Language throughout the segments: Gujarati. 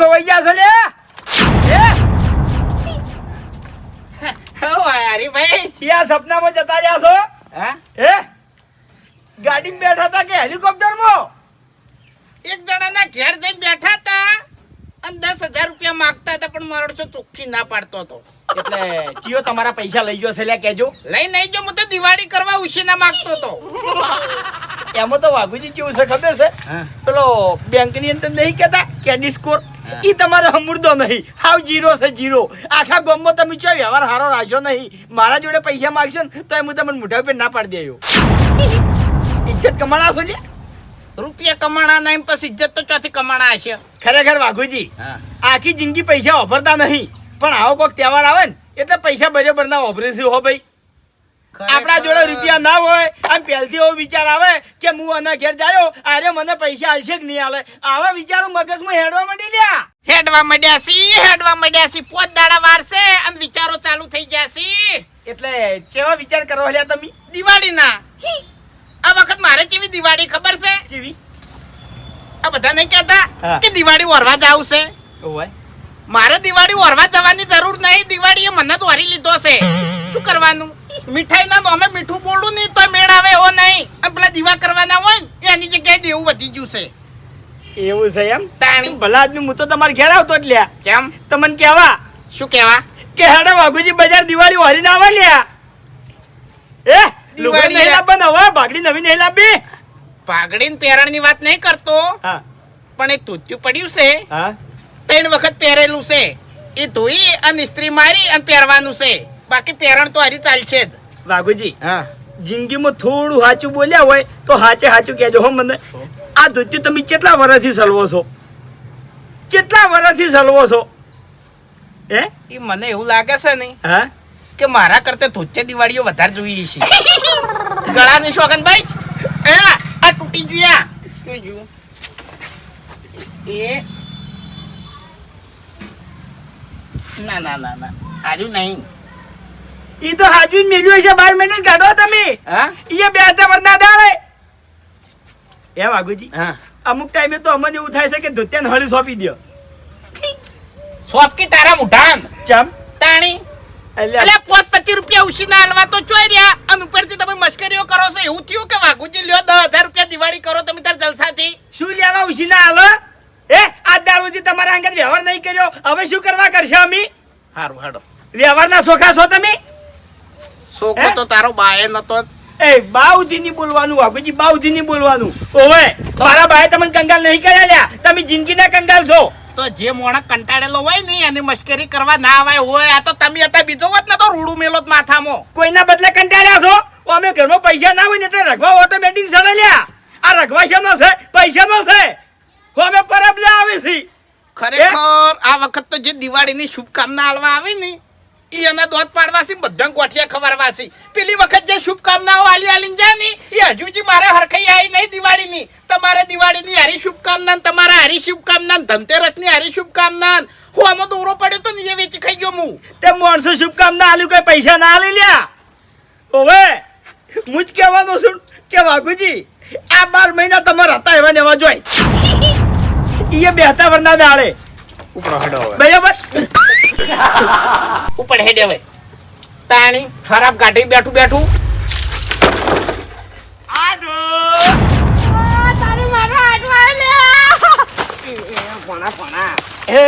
ખોવાઈ ગયા છો લે. હરીભાઈ ચિયા સપનામાં જતા રહ્યા છો? હા? એ ગાડીમાં બેઠા હતા કે હેલિકોપ્ટરમાં? એક જણાના ઘેર જઈને બેઠા હતા અને દસ હજાર રૂપિયા માગતા હતા પણ મારો ચોખ્ખી ના પાડતો હતો. એટલે ચિયો તમારા પૈસા લઈ ગયો છે લે કેજો લઈ નહીં જો હું તો દિવાળી કરવા ઉશીના માંગતો હતો. એમાં તો વાઘુજી કેવું છે ખબર છે? પેલો બેંકની અંદર નહીં કહેતા? કેડી સ્કોર. ઈ તમારો હમુરદો નહીં. હાવ જીરો છે જીરો. આખા ગામમાં તમે ચો વ્યવહાર હારો રાખશો નહીં? મારા જોડે પૈસા માગશો ને તો હું તમને મોઢા ઉપર ના પાડી દેયો. ઇજ્જત કમાણા છો લ્યા? રૂપિયા કમાણા નહીં પછી ઇજ્જત તો ચોથી કમાણા હશે? ખરેખર વાઘુજી આખી જિંદગી પૈસા વાપરતા નહીં. પણ આવો કોઈક તહેવાર આવે ને એટલે પૈસા બરોબર ના વાપરીશું હો ભાઈ. આપણા જોડે રૂપિયા ના હોય આમ પહેલથી એવો વિચાર આવે કે હું આના ઘેર જાયો આરે મને પૈસા આલશે કે નહીં આલે? આવા વિચારો મગજમાં હેડવા માંડી લ્યા. હેડવા માંડ્યા સી હેડવા માંડ્યા સી પોત દાડા વારસે અને વિચારો ચાલુ થઈ ગયા સી એટલે કેવા વિચાર કરો લ્યા તમે? દિવાળીના. આ વખત મારે કેવી દિવાળી ખબર છે? ચીવી આ બધા નહીં કહેતા કે દિવાળી ઓરવા જાવ છે. ઓય મારે દિવાળી ઓરવા જવાની જરૂર નહીં. દિવાળીએ મને તો વરી લીધો છે. શું કરવાનું? મીઠાઈ ના અમે મીઠું બોલું નહીં તો મેળ આવે એવો નહીં. અને પેલા દીવા કરવાના હોય ને એની જગ્યાએ દેવું વધી ગયું છે. એવું છે એમ? તાણી. ભલા આદમી હું તો તમારે ઘેર આવતો જ લ્યા. કેમ? તમને કેવા? શું કેવા? કે હેડો વાઘુજી બજાર દિવાળી વાળી ના આવે લ્યા. એ દિવાળી નહીં લાવવા નવા ભાગડી નવી નહીં લાવવી. ભાગડી ને પહેરણની વાત નહીં કરતો. હા. પણ એ તૂત્યું પડ્યું છે. હા. ત્રણ વખત પહેરેલું છે. એ ધોઈ અને ઇસ્ત્રી મારી અને પહેરવાનું છે. બાકી પેરણ તો હારી ચાલશે જ. વાઘુજી હા. જિંદગીમાં થોડું સાચું બોલ્યા હોય તો સાચે સાચું કહેજો હો મને. આ ધોતી તમે કેટલા વર્ષથી સલવો છો? કેટલા વર્ષથી સલવો છો? હે? એ મને એવું લાગે છે ને હા? કે મારા કરતા ધોચે દિવાળીઓ વધારે જોઈએ છે. ગળાની શોખન ભાઈ. એ આ તૂટી ગયા જોયું એ. ના ના ના ના. આર્યું નહીં. ઈ તો હાજુ મેલ્યું છે બાર મહિને કાઢો તમે. હા? ઈ બે હતા વરના દાડે એ વાઘુજી હા. અમુક ટાઈમે તો અમને એવું થાય છે કે ધોતિયાને હળી સોંપી દો સોંપકી તારા મુઠાન ચમ? તાણી. એટલે પોત પચીસ રૂપિયા ઉછીના આનવા તો ચોઈ રહ્યા. અને ઉપરથી તમે મશ્કરીઓ કરો છો એવું થયું કે વાઘુજી લ્યો દસ હજાર રૂપિયા દિવાળી કરો તમે તાર જલસાથી. શું લેવા ઉછીના હાલો? એ આ દાડોથી તમારા અંગે વ્યવહાર નહીં કર્યો. હવે શું કરવા કરશે અમે? સારું હાડો. વ્યવહારના સોખા છો તમે? છોકરો તો તારો બાએ નતો. એ બાઉજી ની બોલવાનું વાઘુજી બાઉજી ની બોલવાનું. ઓવે મારા બાએ તમને કંગાલ નહીં કર્યા લ્યા તમે જિંદગીના કંગાલ છો. તો જે મોણા કંટાળેલો હોય ને એની મશ્કરી કરવા ના આવે હોય આ તો તમે હતા બીજો વાત ને તો રૂડું મેલો માથામાં. કોઈના બદલે કંટાળ્યા છો? અમે ઘરમાં પૈસા ના હોય ને એટલે રઘવા ઓટોમેટિક ચાલે લ્યા. આ રખવા શેનો છે? પૈસાનો છે. હો અમે પરબ લે આવી છી ખરેખર આ વખત તો જે દિવાળીની શુભકામના આલવા આવી ને ઈ એના દોત પાડવાથી બધા ગોઠિયા ખવડાવવાથી પેલી વખત જે શુભકામનાઓ આલી આલી જાય ને એ હજુજી મારે હરખાઈ આવી નહીં દિવાળીની. તમારે દિવાળીની હારી શુભકામના તમારા હારી શુભકામના ને ધનતેરસની હારી શુભકામના હું આમાં દોરો પડ્યો તો ને એ વેચી ખાઈ ગયો હું તે માણસો શુભકામના આલ્યું કઈ પૈસા ના આલી લ્યા. ઓવે હું જ કહેવાનો છું કે વાઘુજી આ બાર મહિના તમારા હતા એવા ને એવા જોઈ. એ બેહતા વરના દાડે. ઉપડો હડો બરાબર? ઉપર હેડે હવે. તાણી ખરાબ ગાડી બેઠું બેઠું. આડો. પોણા પોણા એ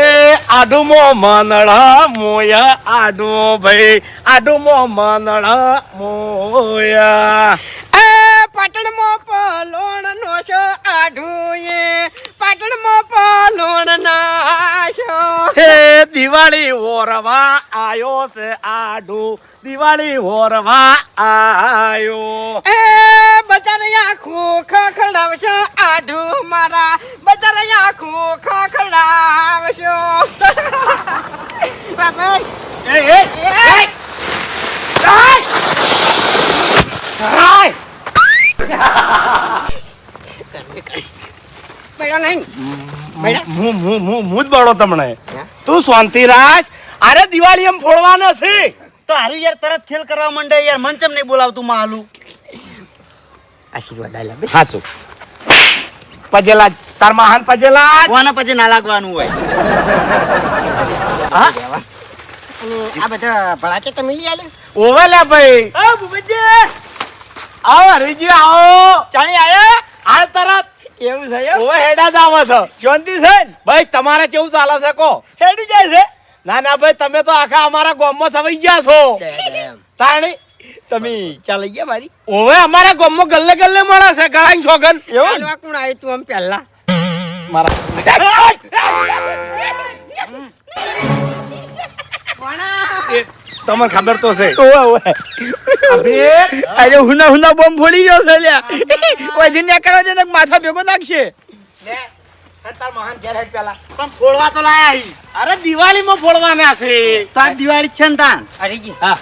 આડુમો માનડા મોયા આડો ભાઈ આડુમો માનડા મોયા. એ પાટણમાં પલોણ નો છો આઢુએ પાટણમાં પલોણ નાશો. હે દિવાળી ઓરવા આયો છે આડુ. દિવાળી ઓરવા આયો. એ બજારયા ખોખા ખડાવશો આઢુ મારા. બજારયા ખોખા ખખડાવશો. બાપા. એ એ એ. હાય બેડો નહીં. હું હું હું હું જ બળો તમને. તું શાંતિ અરે દિવાળી એમ ફોડવાનો છે. તો હારું યાર તરત ખેલ કરવા માંડે યાર. મન ચમ નહીં બોલાવતું માલું. આશીર્વાદ આલ્યા સાચું. પજેલા તાર મહાન પજેલા કોના પછી ના લાગવાનું હોય? હા? આ બધા ભળાચે તમે લઈ આલે ભાઈ. આ ભૂપતજી આવો હરીજી આવો. ચાણી આયા? હાલ તરત. એવું છે એમ? ઓવે હેડા જ છો. શાંતિ છે ને? ભાઈ તમારે કેવું ચાલે છે કો હેડી જાય છે. ના ના ભાઈ તમે તો આખા અમારા ગામમાં સવાઈ ગયા છો. તાણી તમે ચાલી ગયા મારી. ઓવે અમારા ગામમાં ગલ્લે ગલ્લે મળે છે ગળાની છોગન. હાલવા કોણ આવ્યું તું આમ પહેલા? એ તમને ખબર તો છે. અરે હુના હુના બોમ્બ ફોડી ગયો છે લ્યા. કોઈ દિન કરો છે ને માથા ભેગો નાખશે. લે હે તાર મહાન ઘેર હેડ પેલા. પણ ફોડવા તો લાયા હી. અરે દિવાળીમાં ફોડવાના છે. તો આ દિવાળી જ છે ને તાન? હરીજી હા.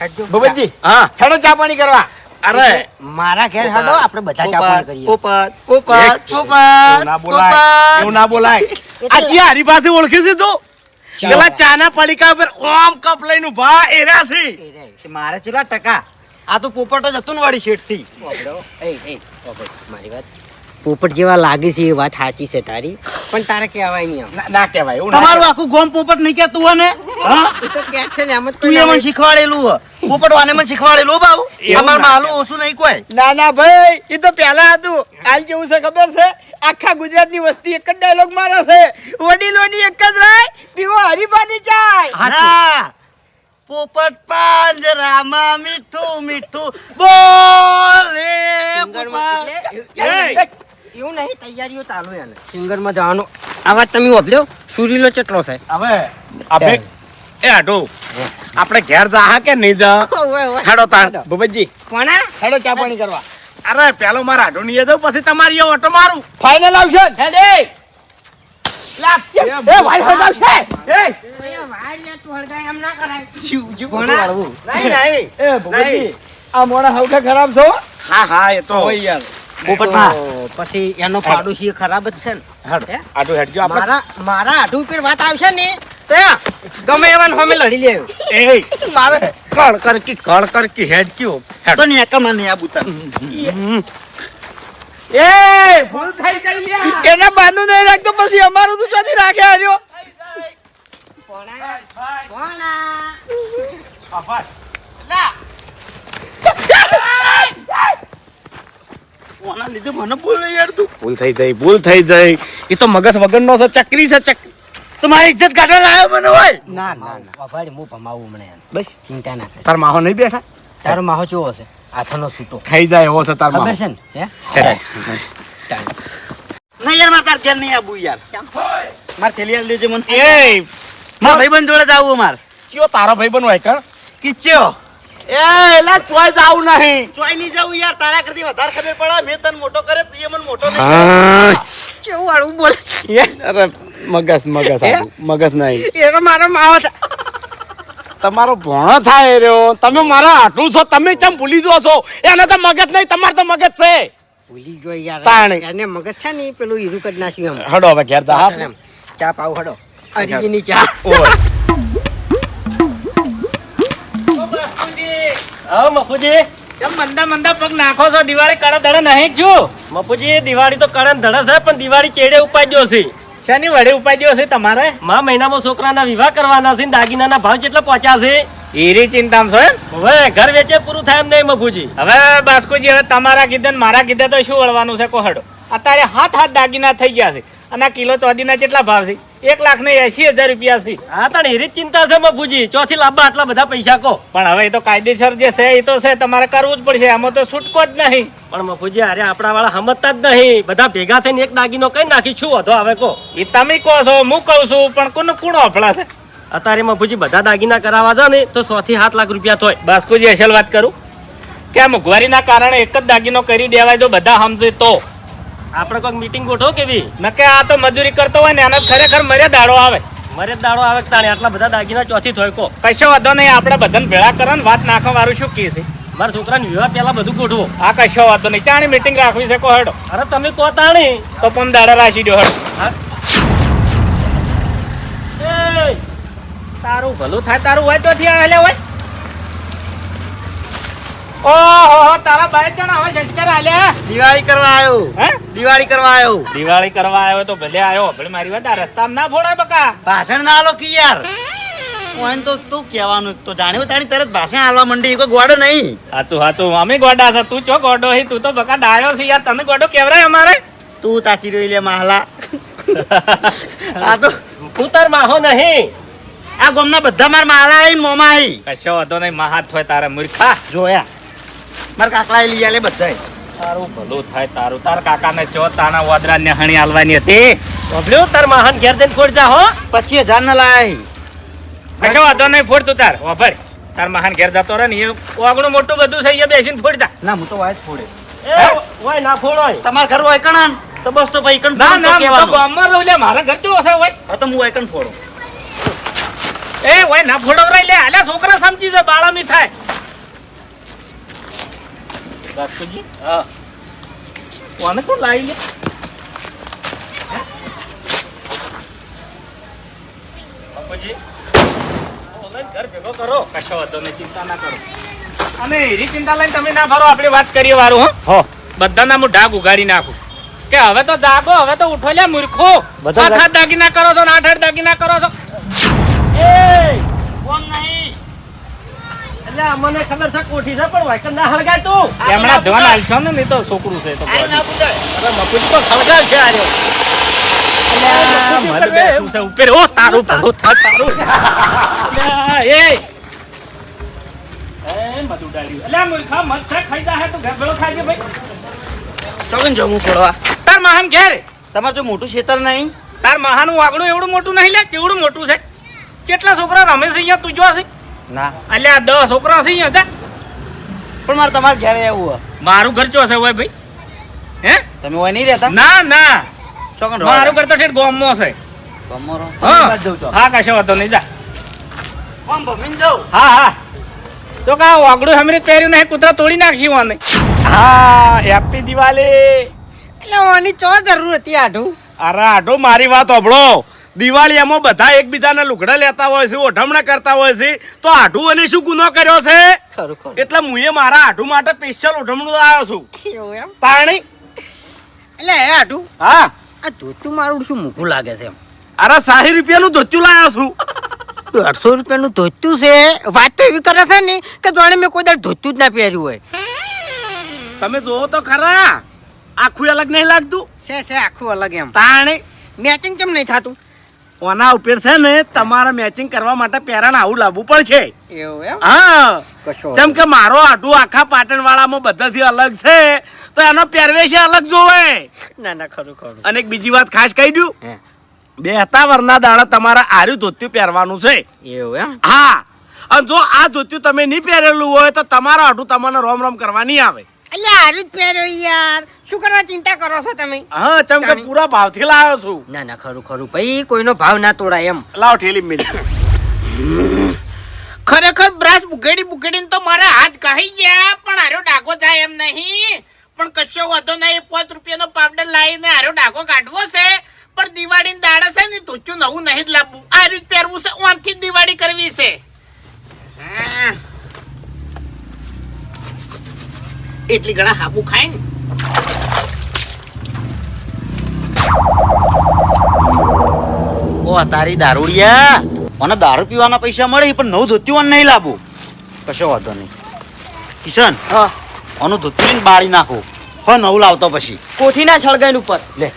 હેડજો. ભૂપતજી હા. હેડો ચા પાણી મારા ઘેર બધા કરીએ. ના બોલાય. એવું ના બોલાય. આ હારી પાસે ઓળખી છે તું? પેલા ચાના પડીકા ઉપર ઓમ કપ લઈને ઊભા એરા છે. મારે ચેલા ટકા? આ તો પોપટ જ હતું ને વાળી શેઠથી મારી વાત. પોપટ જેવા લાગે છે એ વાત સાચી છે તારી. પણ તારે કહેવાય નહીં ના- કહેવાય તમારું આખું ગોમ પોપટ નહીં કેતું હોય ને? હા? એ તો કહે છે ને એમ જ તું શીખવાડેલું. પોપટ વાને મને શીખવાડેલું બાબુ. અમાર માલું ઓછું નહીં કોઈ. ના ના ભાઈ એ તો પહેલા હતું. હાલ જેવું છે ખબર છે? આખા ગુજરાતની વસ્તી એક જ ડાયલોગ મારે છે. વડીલોની એક જ રાય પીવો હરીફાની ચાય. હા પોપટ પાંજરામાં મીઠું મીઠું. બોલે! એવું નહીં તૈયારીઓ ચાલુ એને. સિંગરમાં જવાનો. આ તમે વાપર્યો સુરીલો ચટલો છે. હવે અબે એ આડો આપણે ઘેર જા કે નહીં જા. હેડો તાણ. ભૂપતજી. કોણ હેડો ચા પાણી કરવા. અરે પેલો મારા આઢો નહીં દઉં પછી તમારી ઓટો મારું. ફાઇનલ આવશે. હેડે. લા, એ ભાઈ હદ એ. અહીંયા વાળ તું હળગાય એમ ના કરાય. નહીં કોના? નહીં નહીં. એ ભૂપતજી આ મોણા હવકા ખરાબ છો? હા હા એ તો. ઓય યાર. પછી એનો પાડોશી ખરાબ જ છે ને. હેડો. હેડજો મારા મારા આઢું ઉપર વાત આવશે ને તો ગમે એવા હોમે લડી લે. એ મારે કળ કર કી કળ કર કી હેડ ક્યો. તો તો નેકામાં નહીં આ બુતા. એ ભૂલ થઈ ગઈ લ્યા એને બાંધું નહીં રાખતો પછી અમારું તો ચોથી રાખે આર્યો? કોના લીધે મને બોલે યાર તું. ભૂલ થઈ જાય ભૂલ થઈ જાય. એ તો મગજ વગરનો છે ચકરી છે ચક તમારી ઇજ્જત કાઢવા લાવ્યો મને હોય? ના ના ના. અભાડી હું ભમાવું મને. બસ ચિંતા ના કર. તાર માહો નહીં બેઠા? તારો માહો ચો હશે આથનો સૂતો. ખાઈ જાય એવો છે તાર ખબર છે ને? હે? નહીં યાર મારે તાર ઘેર નહીં આવું યાર. મારે થેલી આલી દેજે મને. એ મારા ભાઈબંધ જોડે જાવું માર મારે. કયો તારો ભાઈ હોય કણ? કિચ્યો. એ એલા ચોય જાવ નહીં. ચોય નહીં જાવું યાર તારા કરતી વધારે ખબર પડે. મેં તને મોટો કરે તું એ મને મોટો નહીં કેવું આડું બોલે? અરે મગજ મગજ. મગજ નહીં. એનો મારો માવો તમારો ભણો થાય રહ્યો. તમે મારા આટલું છો તમે ચમ ભૂલી જો છો? એને તો મગજ નહીં તમારે તો મગજ છે. ભૂલી ગયો યાર. તાણે. એને મગજ છે ને પેલું હીરું કરી નાખ્યું એમ. હડો હવે ઘેર તા ચા પાવ હડો. અરીજીની ચા. ઓય. હા મફુજી. કેમ મંદા મંદા પગ નાખો છો? દિવાળી કડા ધડે નહીં છું મફુજી દિવાળી તો કડા ધડે છે પણ દિવાળી ચેડે ઉપાડ્યો છે. શેની વડે ઉપાડ્યો છે તમારે? મા મહિનામાં છોકરાના વિવાહ કરવાના છે દાગીનાના ભાવ કેટલા પહોંચ્યા છે. એરી ચિંતામાં છો એમ? હવે ઘર વેચે પૂરું થાય એમ નહીં મફુજી. હવે બાસ્કુજી હવે તમારા કીધે મારા કીધે તો શું વળવાનું છે કોહડો અત્યારે હાથ હાથ દાગીના થઈ ગયા છે. અને કિલો ચોદીના કેટલા ભાવ છે? એક લાખ ને એસી હજાર રૂપિયા છે. હા તો એરી ચિંતા છે મફુજી ચોથી લાંબા આટલા બધા પૈસા કો. પણ હવે એ તો કાયદેસર જે છે એ તો છે તમારે કરવું જ પડશે આમાં તો છૂટકો જ નહીં. પણ મફુજી અરે આપણા વાળા સમજતા જ નહીં. બધા ભેગા થઈને એક દાગીનો કઈ નાખી? છું વધો હવે કો? એ તમે કહો છો હું કહું છું પણ કોને કુણો અફળા છે? અત્યારે મફુજી બધા દાગીના કરાવવા જાય ને તો સો થી સાત લાખ રૂપિયા થાય બાસ્કુજી અસલ વાત કરું? કે આ મોંઘવારીના કારણે એક જ દાગીનો કરી દેવાય જો બધા સમજે તો. આપણે કોઈક મીટિંગ ગોઠવો કેવી નકે આ તો મજૂરી કરતો હોય ને આને ખરેખર મર્યા દાડો આવે. મરે દાડો આવે તાણે? આટલા બધા દાગીના ચોથી થોયકો કશો વાંધો નહીં આપણે બધાને ભેળા કરો ને વાત નાખવા વાળું શું કહે છે? મારા છોકરાને વિવાહ પહેલા બધું ગોઠવો. આ કશો વાંધો નહીં. ચાણી મીટિંગ રાખવી છે કો હેડો. અરે તમે કો તાણી. તો પણ દાડા રાખી દો હેડો. હા? તારું ભલું થાય તારું હોય તો થી આવેલા હોય. ઓહો તારા બાઈ જણ હવે સંસ્કાર આલ્યા દિવાળી કરવા આવ્યો હે? દિવાળી કરવા આવ્યો દિવાળી કરવા આવ્યો તો ભલે આવ્યો ભલે મારી વાત આ રસ્તામાં ના ફોડાય બકા. ભાષણ ના આલો કે યાર? હું તો તું કહેવાનું તો જાણ્યું તારી તરત ભાષણ આલવા મંડી કોઈ ગોડો નહીં. સાચું સાચું અમે ગોડા છે તું ચો ગોડો હી તું તો બકા ડાયો છે યાર તને ગોડો કેવરાય અમારે? તું તાચી રહી લે માહલા. આ તો તું તાર માહો નહીં. આ ગોમના બધા માર માલા આઈ મોમાં આઈ. કશો હતો નહીં મહાત હોય તારા મૂર્ખા. જોયા. મારા કાકલા લઈ આલે બધા તારું ભલું થાય તારું. તાર કાકાને ચો તાના વાદરા ને હણી આલવાની હતી. ઓબલ્યો તાર માહન ઘેર દેન ફોડ જા હો. પછી હજાર ના લાય. કશો વાંધો નહીં ફોડ તું તાર. વાપર તાર મહાન ઘેર જતો રહે ને એ ઓગણું મોટું બધું છે એ બેસીને ફોડ જા. ના હું તો વાય ફોડે. એ ઓય ના ફોડોય તમાર ઘર હોય કણા તો બસ તો ભાઈ કણ ના ના તો ગામમાં રહું લે મારા ઘર ચો હશે ઓય હવે તો હું હોય કણ ફોડો. એ ઓય ના ફોડો રે લે આલે છોકરા સમજી જાય બાળામી થાય. રાજકોટજી હા કોને તો લાવી લે બાપુજી ઓનલાઈન ઘર ભેગો કરો કશો વાંધો નહીં ચિંતા ના કરો અને એરી ચિંતા લઈને તમે ના ફરો આપણે વાત કરીએ વારું હો હો બધાના હું ઢાક ઉગાડી નાખું કે હવે તો જાગો હવે તો ઉઠો લ્યા મૂર્ખો બધા આઠ આઠ દાગીના કરો છો ને આઠ આઠ દાગીના કરો છો એ નહીં એટલે અમને ખબર છે કોઠી છે પણ વાયકર ના હળગાય તું. એમણા ધ્યાન આલશો ને નહીં તો છોકરું છે તો ના પૂછાય અરે મફુજી તો ખળગાવ છે આર્યો અલ્યા, બેઠું છે ઉપર. ઓ તારું ભલું થાય તારું. એ. એ મધુ ડાળ્યું અલ્યા મૂર્ખા મત છે ખાઈ જા તું ઘર ભેળો ખાઈ ભાઈ. ચોકન જમું પડવા તાર મહાન ઘેર. તમારે જો મોટું ખેતર નહીં? તાર મહાનું વાગડું એવડું મોટું નહીં લે કેવડું મોટું છે. કેટલા છોકરા રમે છે અહીંયા તું જો છે. ના. અલ્યા દસ છોકરા છે અહીંયા જા. પણ મારે તમારે ઘરે આવવું હોય. મારું ઘર ચો છે હોય ભાઈ? હે? તમે હોય નહીં રહેતા? ના ના. ચોકન મારું ઘર તો છે. કમરો હા. હા કશો વાંધો નહીં જા. આમ ભમીને જાઉં હા હા. તો કા વાગડું હમરી પહેર્યું નહીં કૂતરા તોડી નાખશી વાને. હા હેપી દિવાળી. એટલે ઓની ચો જરૂર હતી આઢું? અરે આઢો મારી વાત હોભળો દિવાળી એમાં બધા એકબીજાના લુગડા લેતા હોય છે ઓઢમણા કરતા હોય છે તો આઢું અને શું ગુનો કર્યો છે? એટલે મુએ મારા આઢું માટે સ્પેશિયલ ઓઢમણું આવ્યો છું. પાણી એટલે હે આઢુ? હા. આ ધોતું મારું શું મૂકું લાગે છે એમ? અરે સાહી રૂપિયાનું ધોત્યું લાવ્યો છું. દોઢસો રૂપિયાનું ધોતું છે? વાત તો એવી કરે છે ને કે જાણે મેં કોઈ દર ધોતું જ ના પહેર્યું હોય. તમે જોવો તો ખરા. આખું અલગ નહીં લાગતું. છે છે આખું અલગ એમ. પાણી મેચિંગ કેમ નહીં થતું? ઓના ઉપર છે ને તમારે મેચિંગ કરવા માટે પેરાને આવું લાવવું પડશે. હા. જેમ કે મારો આઢું આખા પાટણ વાળામાં બધાથી અલગ છે તો એનો પહેરવેશ અલગ જોવે. ના ના ખરું ખરું. અને એક બીજી વાત ખાસ કહી દઉં. બેહતા વરના દાડા તમારે આર્યું ધોત્યું પહેરવાનું છે. એવું હા. અને જો આ ધોત્યું તમે નહીં પહેરેલું હોય તો તમારા આઢુ તમને રોમ રોમ કરવા નહીં આવે. એટલે હારું જ પહેર્યો યાર. શું કરવા ચિંતા કરો છો તમે? હા જેમ કે પૂરા ભાવથી લાવ્યો છું. ના ના ખરું ખરું. ભાઈ કોઈનો ભાવ ના તોડાય એમ. લાવ ઠેલી મિલ. ખરેખર બ્રશ બુકેડી બુકેડીને તો મારા હાથ કહી ગયા પણ હારો ડાઘો થાય એમ નહીં. પણ કશો વધો નહીં પાંચ રૂપિયાનો પાવડર લાવીને હારો ડાઘો કાઢવો છે. પણ દિવાળીની દાડા છે ને તુચ્ચું નવું નહીં જ લાવવું? આ રીત પહેરવું છે ઓનથી દિવાળી કરવી છે. એટલી ઘણા હાફુ ખાય ને. ઓ તારી દારૂડિયા. મને દારૂ પીવાના પૈસા મળે પણ નવું ધોતિયું નહીં લાવું. કશો વાંધો નહીં. કિશન હા. આનું ધોતિયું બાળી નાખું. હો નવું લાવતો પછી. કોઠીના છળગાઈ ઉપર. લે.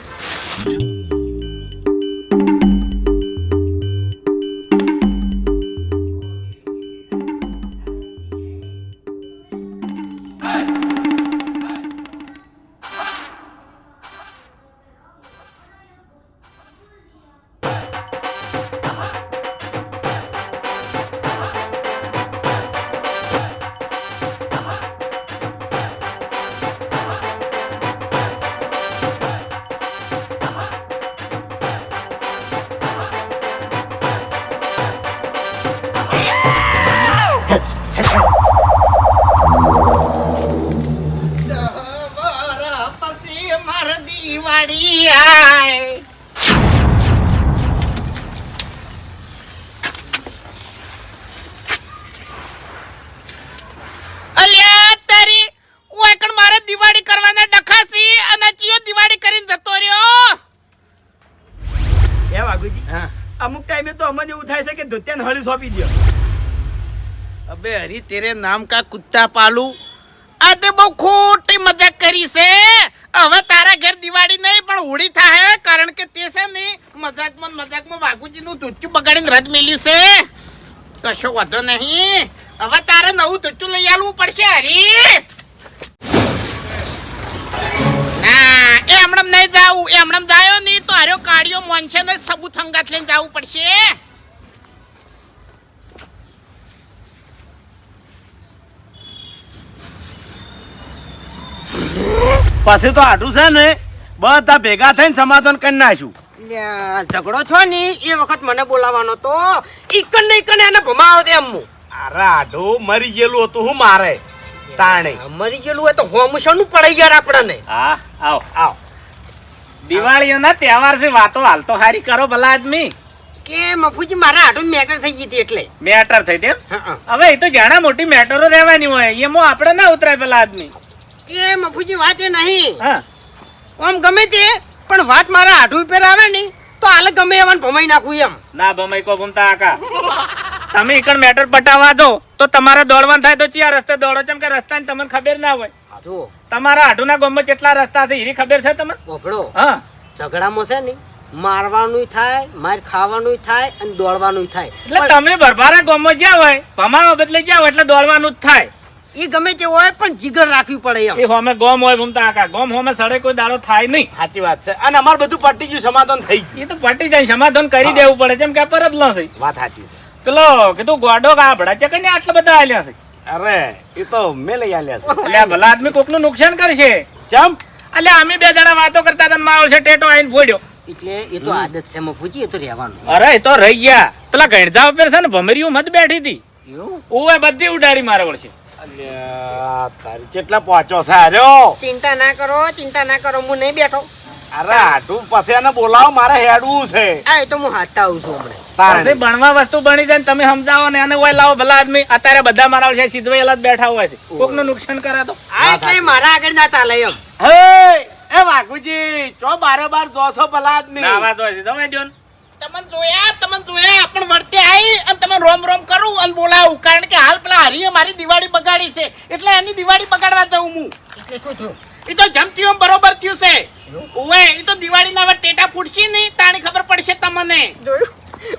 કે ધોતિયાને હળી સોંપી દો અબે હરી, તેરે નામ કા કુત્તા પાલું? આ તે બહુ ખોટી મજાક કરી છે. હવે તારા ઘેર દિવાળી નહીં, પણ હોળી થાય કારણ કે તે છે ને મજાકમાં મજાકમાં વાઘુજીનું ધૂચું બગાડીને રદ મેલ્યું છે. કશો વાંધો નહીં. હવે તારે નવું ધૂચું લઈ આવવું પડશે, હરી. ના એ હમણાં નહીં જાવું. એ હમણાં જાયો નહીં, તો હાર્યો કાઢ્યો મોનશે ને સબુ થંગાત લઈને જવું પડશે. પછી તો આટું છે ને બધા ભેગા થઈને સમાધાન કરી નાખ્યું. ઝઘડો છો ને એ વખત મને બોલાવવાનો તો. ઈકન ને ઈકન એને ભમાવો દે અમ્મુ અરે આઢો મરી ગયેલું હતું હું મારે? તાણે. મરી ગયેલું હોય તો હોમ શાનું પડાઈ ગયા આપણને. હા આવો. આવ. દિવાળીઓના તહેવાર છે વાતો હાલ તો હારી કરો ભલા આદમી કે મફુજી મારા હાડું મેટર થઈ ગઈ હતી એટલે. મેટર થઈ તેમ હા, હા. હવે એ તો જાણા મોટી મેટરો રહેવાની હોય એમાં આપણે ના ઉતરાય પેલા આદમી કે મફુજી વાત એ નહીં. હા. આમ ગમે તે પણ વાત મારા હાડું ઉપર આવે ને તો હાલ ગમે એવાને ભમાઈ નાખું એમ. ના ભમાઈ કો ભમતા આકા. તમે એકણ મેટર પટાવા દો તો તમારે દોડવાનું થાય તો ચિયા રસ્તે દોડો છે? કે રસ્તાની તમને ખબર ના હોય. જો તમારા આઢુના ગામમાં કેટલા રસ્તા છે એની ખબર છે તમને? ઓભળો હા. ઝઘડામાં છે ને મારવાનું થાય માર ખાવાનું થાય અને દોડવાનું થાય. એટલે તમે ભરભારા ગામમાં જ્યાં હોય ભમાવા બદલે જ્યાં હોય એટલે દોડવાનું જ થાય. એ ગમે તે હોય પણ જીગર રાખવી પડે એમ. એ હોમે ગોમ હોય ભમતા કાકા ગોમ હોમે સડે કોઈ દાડો થાય નહીં. સાચી વાત છે. અને અમાર બધું પટી ગયું સમાધાન થઈ એ તો પટી જાય સમાધાન કરી દેવું પડે જેમ કે આ પરબ ન થઈ. વાત સાચી છે. પેલો કીધું ગોડો ગાભડા છે કઈ આટલા બધા આલ્યા છે. અરે એ તો મેં લઈ આલ્યા છે. એટલે ભલા આદમી કોકનું નુકસાન કરશે. ચમ? એટલે અમે બે જણા વાતો કરતા હતા માવો છે ટેટો આઈને ફોડ્યો. એટલે એ તો આદત છે મફુજી એ તો રહેવાનું. અરે એ તો રહી ગયા. પેલા ગણજા ઉપર છે ને ભમરીઓ મત બેઠી હતી. એવું? ઓવે બધી ઉડાડી મારે વળશે અલ્યા, તારી કેટલા પહોંચો છે ચિંતા ના કરો ચિંતા ના કરો હું નહીં બેઠો. અરે આટું પછી એને બોલાવો મારે હેડવું છે. આ એ તો હું હાથતા આવું છું હમણાં. ભણવા વસ્તુ બની જાય તમે સમજાવો ને અને ઓય લાવો ભલા આદમી અત્યારે બધા મારા છે એલા જ બેઠા હોય છે. કોકનું નુકસાન કરે તો. આ એટલે મારા આગળ ના ચાલે એમ. હે! એ વાઘુજી ચો બારે બાર જોશો ભલા આદમી? આવા તો છે. તમે જો ને. તમને જોયા તમને જોયા પણ વર્તે આવી અને તમે રોમ રોમ કરું અને બોલાવું. કારણ કે હાલ પેલા હરીએ મારી દિવાળી બગાડી છે. એટલે એની દિવાળી બગાડવા જઉં હું. એટલે શું થયું? એ તો જમતીઓ બરોબર થયું છે. ઓએ એ તો દિવાળીના હવે ટેટા ફૂટશે નહીં તાણી ખબર પડશે તમને.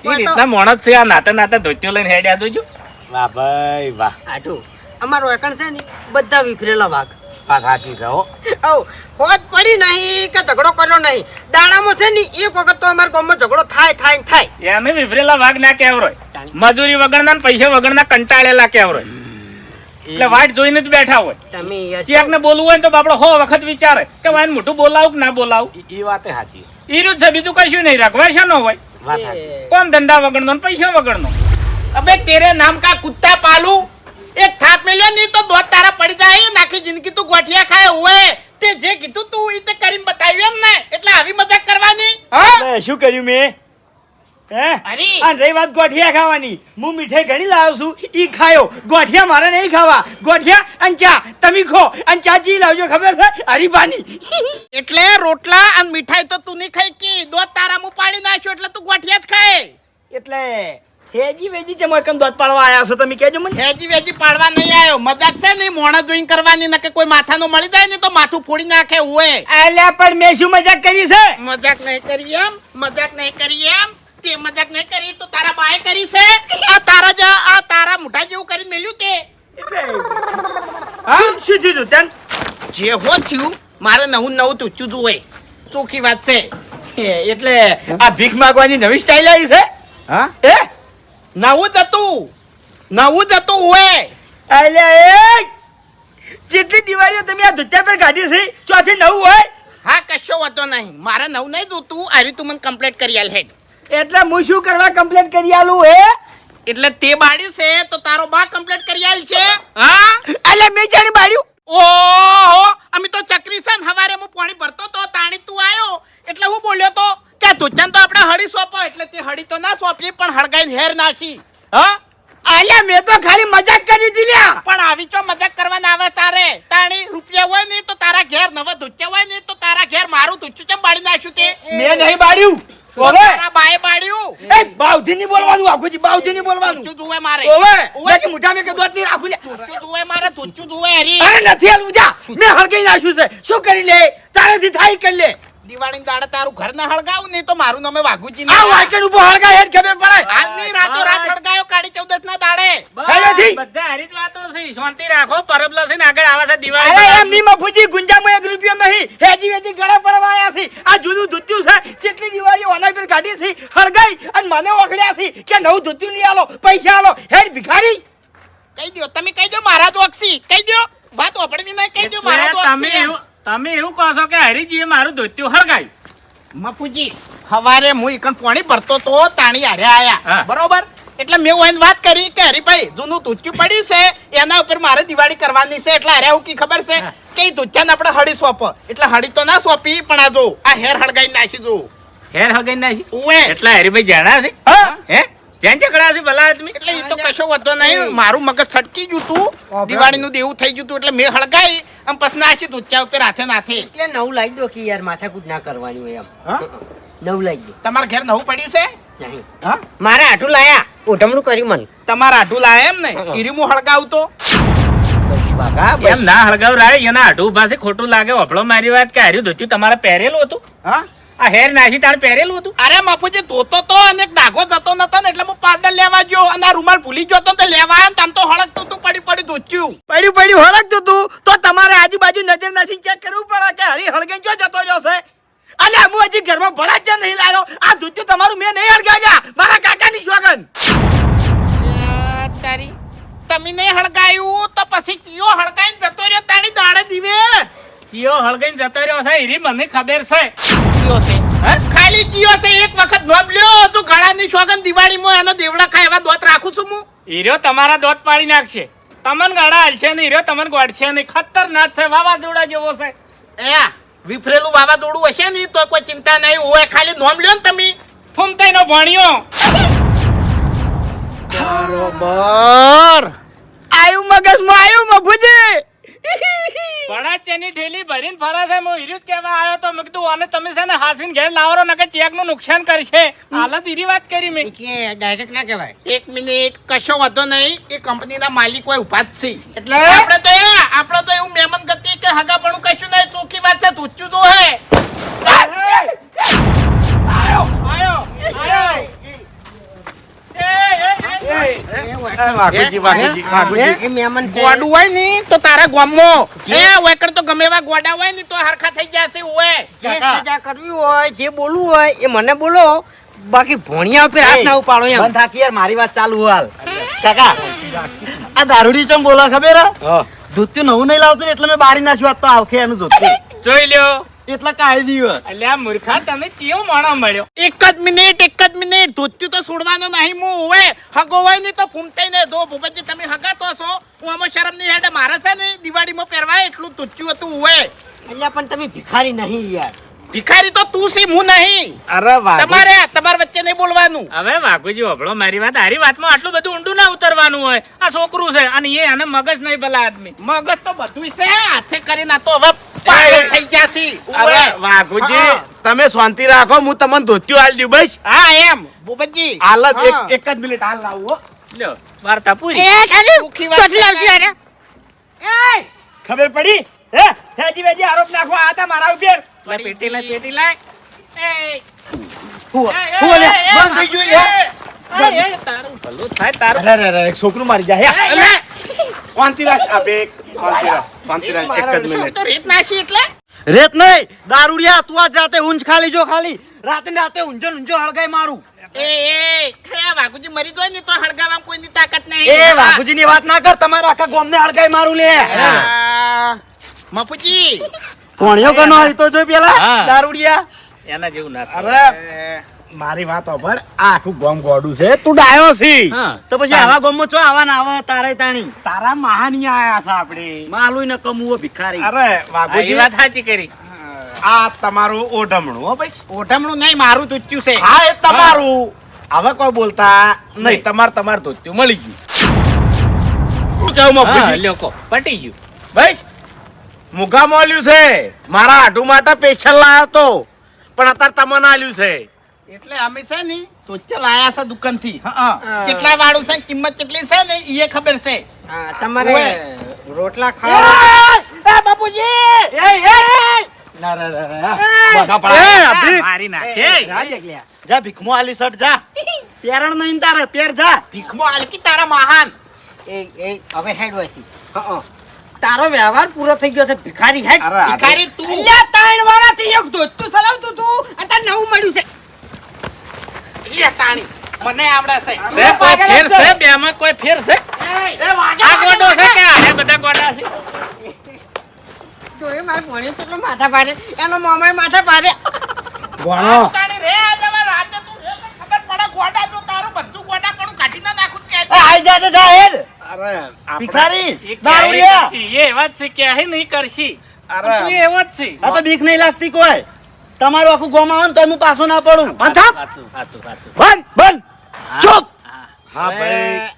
સી રીતના મોણસ છે આ નાતા નાતા ધોત્યો લઈને હેડ્યા જોજો? વાહ ભાઈ વાહ. આટું. અમારો એકણ છે ને બધા વિખરેલા ભાગ વાત સાચી છે હો. ઓ હોત પડી નહીં કે ઝઘડો કર્યો નહીં. દાડામાં છે ને એક વખત તો અમારા ગામમાં ઝઘડો થાય થાય ને થાય. એને વિભરેલા વાઘ ના કેવરોય મજૂરી વગરના ને પૈસા વગરના કંટાળેલા કેવરોય એટલે વાટ જોઈને જ બેઠા હોય. તમે યાર ને બોલવું હોય તો બાપડો હો વખત વિચારે કે વાયન મોટું બોલાવું કે ના બોલાવું? એ વાત સાચી. ઈરું જ છે બીજું કશું નહીં રાખવા છે નો હોય. કોમ ધંધા વગરનો ને પૈસા વગરનો? અબે તેરે નામ કા કુત્તા પાલું? એક થાપ મેલ્યો નહીં તો દોત તારા પડી જાય નાખી જિંદગી તું ગોઠિયા ખાય હોય તે જે કીધું તું ઈ તે કરીને બતાવ્યું એમ ને. એટલે આવી મજાક કરવાની? હા? શું કર્યું મેં? હે? અને રહી વાત ગોઠિયા ખાવાની. હું મીઠાઈ ઘણી લાવ્યો છું ઈ ખાયો. ગોઠિયા મારે નહીં ખાવા. ગોઠિયા અને ચા. તમે ખો અને ચા લાવજો ખબર છે? હરીબાની એટલે રોટલા અને મીઠાઈ તો તું નહીં ખાઈ કી. દોત તારા મું પાડી નાખ્યો એટલે તું ગોઠિયા જ ખાય. એટલે હેજી વેજી ચમ એકમ દોત પાડવા આયા છો તમે કહેજો મને. હેજી વેજી પાડવા નહીં આવ્યો મજાક છે નહીં મોણા જોઈન કરવાની ના કે કોઈ માથાનો મળી જાય ને તો માથું ફોડી નાખે હોય અલ્યા પણ મેં શું મજાક કરી છે? મજાક નહીં કરી એમ મજાક નહીં કરી એમ. તે મજાક નહીં કરી તો તારા બાએ કરી છે? આ તારા જા આ તારા મુઠા જેવું કરી મેલ્યું તે. હા? શું થયું તન જે હો થયું મારે નવું નવું તું ચૂદું હોય. ચોખ્ખી વાત છે. એટલે આ ભીખ માગવાની નવી સ્ટાઇલ આવી છે? હા? હે? નવું હતું નવું જ હતું હોય અલ્યા એ જેટલી દિવાળીઓ તમે આ ધોતિયા પર કાઢી છે ચોથી નવું હોય. હા કશો વાતો નહીં. મારે નવું નહીં જોતું આરી તું મને કમ્પ્લેટ કરી આલ હેડ. એટલે હું શું કરવા કમ્પ્લેટ કરી આલું હે? એટલે તે બાળ્યું છે તો તારો બા કમ્પ્લેટ કરી આલ છે. હા? એટલે મેં જાણી બાળ્યું ઓહો અમે તો ચક્રી છે ને હવારે હું પાણી ભરતો તો તાણી તું આવ્યો એટલે હું બોલ્યો તો કે તુચન તો આપણે હળી સોંપો એટલે તે હળી તો ના સોંપી પણ હળગાઈ હેર નાસી. હા? અલ્યા મેં તો ખાલી મજાક કરી દીલ્યા પણ આવી ચો મજાક કરવાના આવે તારે? તાણી રૂપિયા હોય નહીં તો તારા ઘેર નવા ધુચ્ચા હોય નહીં તો તારા ઘેર મારું ધુચ્ચું કેમ બાળી નાખ્યું તે? મેં નહીં બાળ્યું. ઓવે. તારા બાએ બાળ્યું? એ બાવજી ની બોલવાનું આખુજી બાવજી ની બોલવાનું. તુચ્ચું ધુવે મારે. ઓવે. ઓવે. કે મુઠા મે કે દોતની રાખું લે તુચ્ચું ધુવે મારે તુચ્ચું ધુવે હરી. અરે નથી આલું જા. મે હળગાઈ નાખ્યું છે. શું કરી લે? તારેથી થાય કરી લે? દિવાળી દાડે તારું ઘર ના હળગાવું નહીં તો મારું નામે વાઘુજી આ વાકેડ ઊભો હળગાય હેડ ખબર પડે. હાલની રાતો રાત હળગાયો કાળી ચૌદસ ના દાડે. હેડેથી. બધા હારી જ વાતો છે. શાંતિ રાખો પરબ છે ને આગળ આવે છે અરે એમ ની મફુજી ગુંજામાં એક રૂપિયો નહીં. હેજી વેજી ગળે પડવા આયા છે. આ જૂનું ધોત્યું છે. કેટલી દિવાળી ઓનલાઈન પર કાઢી છે હળગાઈ અને મને ઓગળ્યા છે કે નવું ધોત્યું લઈ આલો પૈસા આલો. હેડ ભિખારી. કહી દો તમે કહી દો મારા તો અક્ષી કહી દો વાત ઓપડવી ના કહી દો મારા તો અક્ષી તમે એવું કહો છો કે હરીજીએ મારું ધોત્યું હળગાયું? મપુજી હવારે હું ઈકણ પોણી ભરતો તો તાણી હારે આયા. બરોબર? એટલે મેં એને વાત કરી કે હરીભાઈ જૂનું તુચ્ચું પડ્યું છે એના ઉપર મારે દિવાળી કરવાની છે એટલે હારે કી ખબર છે? કે ઈ ને આપણે હળી સોંપો. એટલે હળી તો ના સોંપી પણ આ જો આ હેર હળગાઈ નાખી જો. હેર હળગાઈ નાખી? એટલે એટલા હરીભાઈ જાણા છે? હા? જેન ઝઘડા છે ભલા આદમી. એટલે એ તો કશો વધો નહીં. મારું મગજ છટકી ગયું તું. દિવાળીનું દેવું થઈ ગયું તું એટલે મેં હળગાઈ આમ પછી નાસી તુચ્ચા ઉપર હાથે નાથે. એટલે નવું લાવી દો કે યાર માથાકૂટ ના કરવાની હોય? એમ. નવું લાવી દો. તમારા ઘેર નવું પડ્યું છે? નહીં. હા? મારે આઠું લાયા. ઓઢમણું કર્યું મને. તમારા આઠું લાયા એમ ને? હા. ઈરીમું હળગાવતો એમ ના હળગાવ રાય એના ઊભા છે ખોટું લાગે ઓફળો મારી વાત કે હાર્યું ધોત્યું તમારે પહેરેલું હતું? હા? આ હેર નાખી તારે પહેરેલું હતું? અરે બાપુજી ધોતો તો અને ડાઘો જતો નતો ને એટલે હું પાવડર લેવા ગયો અને આ રૂમાલ ભૂલી ગયો તો લેવા આવ્યો તાન તો હળકતું તું પડી પડી ધોચ્યું. પડ્યું પડ્યું હળકતું તું? તો તમારે આજુબાજુ નજર નથી ચેક કરવું પડે કે હરી હળગાઈ જો જતો રહ્યો છે? અલ્યા હું હજી ઘરમાં ભલા જ નહીં લાવ્યો આ ધોત્યું તમારું મેં નહીં હળગાવ્યા મારા કાકાની શોગન. તારી તમે નહીં હળગાયું તો પછી કયો હળગાઈને જતો રહ્યો તાણી દાડે દીવે. ચિયો હળગાઈને જતો રહ્યો છે હીરી મને ખબર છે. છે. ખાલી કયો છે એક વખત નોમ લ્યો તો ગળાની સોગન દિવાળીમાં એનો દેવડા ખાય એવા દોત રાખું છું હું. હીરો તમારા દોત પાડી નાખશે. તમને ગળા હાલશે નહીં હીરો તમને ગોડશે નહીં. ખતરનાક છે વાવાઝોડા જેવો છે. એ વિફરેલું વાવાઝોડું હશે ને તો કોઈ ચિંતા નહીં. હોય ખાલી નોમ લ્યો ને તમે. ફૂમતાઈ નો ભણ્યો. બરોબર આયુ મગજમાં આયુ મફુજી ભડાચેની ઠેલી ભરીને ફરે છે હું હીરું જ કહેવા આવ્યો તો. મેં કીધું આને તમે છે ને હાસવીને ઘેર લાવરો નકે ચેકનું નુકસાન કરશે. હાલત ઈરી વાત કરી મેં. કે ડાયરેક્ટ ના કહેવાય. એક મિનિટ કશો વાંધો નહીં. એ કંપનીના માલિક હોય ઊભા જ છે. એટલે? આપણે તો એ આપણે તો એવું મહેમાન ગતિ કે હગાપણું કશું નહીં. ચોખ્ખી વાત છે તુચ્ચું તો હે. આયો આયો એ. એ તો તારા ગામમાં. એ વેકડ તો ગમે એવા ગોડા હોય ને તો હરખા થઈ જશે ઓય જે સજા કરવી હોય જે બોલવું હોય એ મને બોલો. બાકી ભોણિયા ઉપર હાથ ના ઉપાડો એમ. બંધ થાકી યાર મારી વાત ચાલુ હાલ. કાકા આ દારૂડી ચમ બોલા ખબર હે? ધોત્યું નવું નહીં લાવતું એટલે મેં બારી નાખ્યું આજ તો આવખે એનું ધોત્યું. જોઈ લ્યો. એટલે કાઢી દીધું અલ્યા મૂર્ખા તમે કેવો મોણો મળ્યો? એક જ મિનિટ એક જ મિનિટ. ધોત્યું તો છોડવાનો નહીં હું હોવે હગો હોય ને તો ફૂમતાઈ ને દો ભૂપતજી તમે હગા તો છો. હું આમાં શરમની હેડે મારે છે ને દિવાળીમાં પહેરવાય એટલું ધોત્યું હતું હોય એટલે પણ તમે ભિખારી નહીં યાર. ભિખારી તો તું સી હું નહીં. અરે તમારે તમાર વચ્ચે નહીં બોલવાનું. હવે વાઘુજી હોભળો મારી વાત. હારી વાતમાં આટલું બધું ઊંડું ના ઉતરવાનું હોય. આ છોકરું છે અને એ આને મગજ નહીં ભલા આદમી. મગજ તો બધું છે. હાથે કરીને આ તો હવે પાગલ થઈ ગયા છી. અરે વાઘુજી તમે શાંતિ રાખો હું તમને ધોત્યું હાલ દઉં બસ. હા એમ. ભૂપતજી. હાલ જ એક એક જ મિનિટ હાલ લાવો લ્યો વાર્તા પૂરી. એ વાત ખબર પડી? હે? હેજી વેજી આરોપ નાખવા આ તા મારા ઉપર? લે પેટી લે પેટી લે એ, હું એ, એ, લે એ, એ, બંધ થઈ ગયું યાર. એ, એ, તારું. ભલું થાય તારું. અરે અરે અરે એક છોકરું મારી જાય હે. એ, આપે એક શાંતિ રાખ શાંતિ રાખ એક જ મિનિટ તો રીત નાસી એટલે? રેત નહીં દારૂડિયા તું આજ રાતે ઊંઝ ખાલી જો ખાલી. રાતે રાતે ઊંઝો ને ઊંઝો હળગાઈ મારું. એ એ વાઘુજી મરી જાય ને તો હળગાવામાં કોઈની તાકાત નહીં. એ વાઘુજી ની વાત ના કર તમારા આખા ગામને હળગાઈ મારું લે. આ, મપુજી! કોણિયો કનો આવી તો જો પેલા? દારૂડિયા? એના જેવું ના અરે મારી વાત ઓભર આ આખું ગોમ ગોડું છે. તું ડાયો છી. તો પછી આવા ગામમાં છો આવા ના આવા તારે તાણી. તારા મહાનિયા આયા છે આપણે. માલુઈ ને કમુઓ ભિખારી. અરે આ વાત સાચી કરી. આ તમારું ઓઢમણું હો ભાઈ. ઓઢમણું નહીં મારું તુચ્યું છે. હા એ તમારું. હવે કોઈ બોલતા નહીં. તમારે તમાર ધોત્યું મળી ગયું. કેવું હા લ્યો કો. પટી ગયું. બસ મુગા મોલ્યું છે. મારા આઢુ માટે પેશલ લાયો તો. પણ અત્યારે તમને આલ્યું છે. એટલે અમે છે ને તો ચલ આયા છે દુકાનથી કેટલા વાળું છે કિંમત કેટલી છે ને એ ખબર છે. તમારે રોટલા ખાવા ના, એ ના, ના. બધા પડા. મારી નાખે જા ભીખમો આલી શર્ટ જા. પેરણ નહીં તારે પેર જા. ભીખમો આલકી તારા મહાન? એ એ હવે હેડ હોયથી હં, હં. તારો વ્યવહાર પૂરો થઈ ગયો છે. ભિખારી હે? ભિખારી તું. અલ્યા ત્રણ વાળાથી એક ધોતું ચલાવતું તું. અત્યારે નવું મળ્યું છે. લે તાણી મને આવડે છે. સે કોઈ ફેર છે? બેમાં કોઈ ફેર છે? આ ગોડો છે કે આ? બધા ગોડા છે. એ મારે ભણી તો માથા પાડે એનો મામાએ માથા પાડે ભણો. તાણી રે આજે હવે રાતે તું રે, મને ખબર પડે ગોડા જો તારું બધું ગોડા પણ કાઢી ના નાખું કે એ આઈ જા જા હેડ અરે, આપણે- ભિખારી દારૂડિયા! એ વાત છે કે આ નહીં કરશી. અરે, તું એવો જ છે. આ તો બીક નહીં લાગતી કોઈ. તમારું આખું ગોમ આવે ને તો હું પાછો ના પડું. બંધ. સાચું સાચું સાચું. બંધ, બંધ. ચૂપ. હા. હા ભાઈ.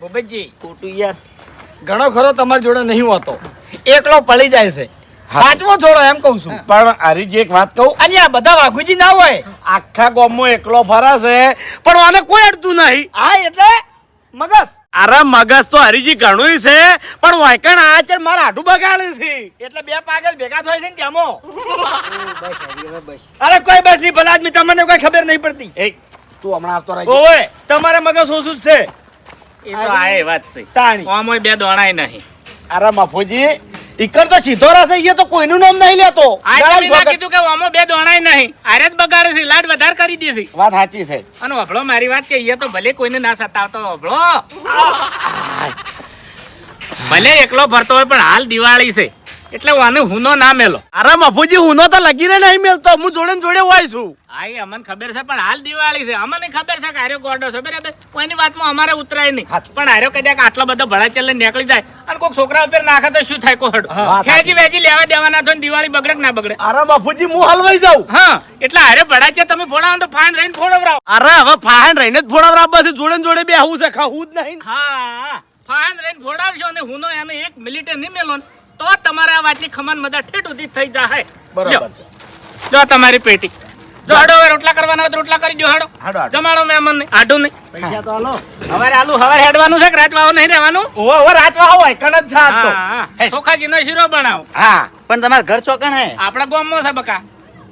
બોબજી ખોટું યાર. ઘણો ખરો તમારી જોડે નહીં હોતો. એકલો પડી જાય છે. પાંચમો છોડો એમ કહું છું. પણ હરીજી એક વાત કહું અલ્યા બધા વાઘુજી ના હોય. આખા ગામમાં એકલો ફરાશે છે. પણ આને કોઈ અડતું નહીં. હા એટલે? મગસ. અરે મગજ તો હરીજી ઘણું છે પણ વાયકણ આ છે મારા હાડું બગાડે છે. એટલે બે પાગલ ભેગા થાય છે ને બસ અરે કોઈ બસ નહીં ભલા આદમી તમને કોઈ ખબર નહીં પડતી. એ તું હમણાં આવતો રહેજે. ઓય તમારે મગજ ઓછું જ છે? એ તો આ એ વાત છે. તાણી. ઓમોય બે દોણાય નહીં. અરે મફુજી ઈકર તો સીધો રાસે ગયો તો કોઈનું નામ નહીં લેતો. આ ગળા તમે ના વગર- કીધું કે ઓમો બે દોણાય નહીં. આરે જ બગાડે છે લાડ વધાર કરી દેશે વાત સાચી છે. અને ઓભળો મારી વાત કે અહીંયા તો ભલે કોઈને ના સતાવતો ઓભળો ભલે એકલો ફરતો હોય પણ હાલ દિવાળી છે. એટલે વાને હુનો ના મેલો. અરે મફુજી હું તો લગીને નહીં મેલતો. હું જોડે જોડે હોય છું. આઈ અમને ખબર છે પણ હાલ દિવાળી છે. અમને ખબર છે કે આર્યો ગોડો છે બરાબર? કોઈની વાતમાં અમારે ઉતરાય નહીં. પણ આર્યો કદાચ આટલો બધો ભળા ચલે નીકળી જાય અને કોઈક છોકરા ઉપર નાખે તો શું થાય કોડ ખેંચી વેચી લેવા દેવાના તો દિવાળી બગડે ના બગડે? અરે મફુજી હું હલવાઈ જાઉં. હા એટલે આરે ભડા છે તમે ફોડાવો તો ફાઈન રહીને ફોડાવરાવ. અરે હવે ફાહન રહીને જ ફોડાવરાવ. બસ જોડે જોડે બે આવું છે ખાવું જ નહીં. હા ફાઈન રહીને ફોડાવશો અને હુનો એને એક મિનિટે નહીં મેલો ને, તો તમારે વાતની ખમણ મદા ઠેઠ ઉધી થઈ જાય બરાબર જો તમારી પેટી. જો હાડો હવે રોટલા કરવાના હોય તો રોટલા કરી દો હાડો. જમાડો મહેમાન નહીં આડું નહીં. પૈસા તો હાલો હવારે આલુ હવારે હેડવાનું છે કે રાત વાવો નહીં રહેવાનું? ઓ હવે રાતવા હોય કણ જ તો. સોખાજી નો શીરો બનાવો. હા પણ તમારા ઘર ચોકણ હે. આપણા ગામમાં છે બકા.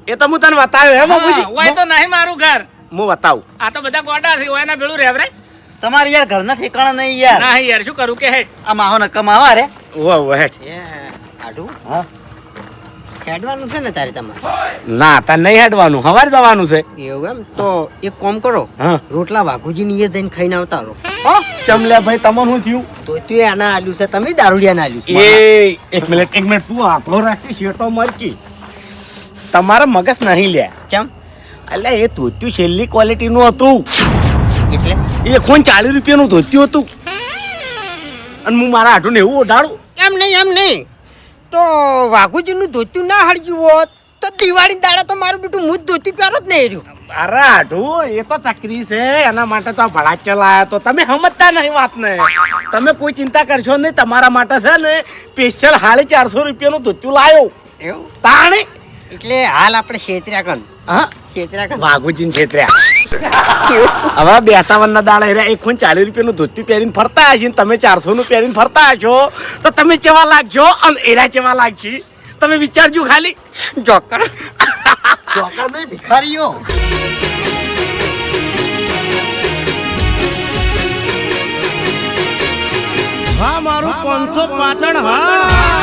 એ તો હું તને બતાવ્યો હે મફુજી ઓય તો નહીં મારું ઘર. હું બતાવું. આ તો બધા ગોડા છે ઓયના ભેળું રહેવરે તમારે યાર ઘરના ઠેકાણા નહીં યાર. ના યાર શું કરું કે હે? આ માહો ન કમાવા રે. ઓવે ઓવે આડું? હા. હેડવાનું છે ને તારે તમારે? ના તાર નહીં હેડવાનું હવારે જવાનું છે. એવું એમ? તો એક કોમ કરો હા. રોટલા વાઘુજી ની એ દઈને ખાઈને આવતા રહો. ચમલ્યા ભાઈ તમને હું થયું? તો તું આના આલ્યું છે તમે દારૂડિયાના આલ્યું છે. એ એક મિનિટ એક મિનિટ તું આંકડો રાખી શેટો મરકી. તમારા મગજ નહીં લે. કેમ? એટલે એ ધોત્યું છેલ્લી ક્વોલિટીનું હતું. એટલે? એ ખૂન ચાલીસ રૂપિયાનું ધોત્યું હતું. અને હું મારા હાટું એવું ઓઢાડું. એમ નહીં એમ નહીં. તો વાઘુજીનું ધોતું ના હળગ્યું હોત તો દિવાળી દાડા તો મારું બેટું હું જ ધોતી પહેરો જ નહીં રહ્યું. અરે આઢુ એ તો ચકરી છે એના માટે તો આ ચલાયા તો. તમે સમજતા નહીં વાતને. તમે કોઈ ચિંતા કરશો નહીં તમારા માટે છે ને સ્પેશિયલ હાડી ચારસો રૂપિયાનું ધોતું લાયો. એવું? તાણે એટલે હાલ આપણે છેતર્યા કન હા? છેતર્યા કન વાઘુજીન છેતર્યા. હવે બેતાવન ના દાડા હેર્યા એક ખૂન ચાલીસ રૂપિયાનું ધોતી પહેરીને ફરતા હશે તમે ચારસો નું પહેરીને ફરતા હશો તો તમે ચેવા લાગશો? અને એરા ચેવા લાગશે? તમે વિચારજો ખાલી. જોકર. જોકર નહીં ભિખારીઓ. હા મારું પાંચસો પાટણ હા.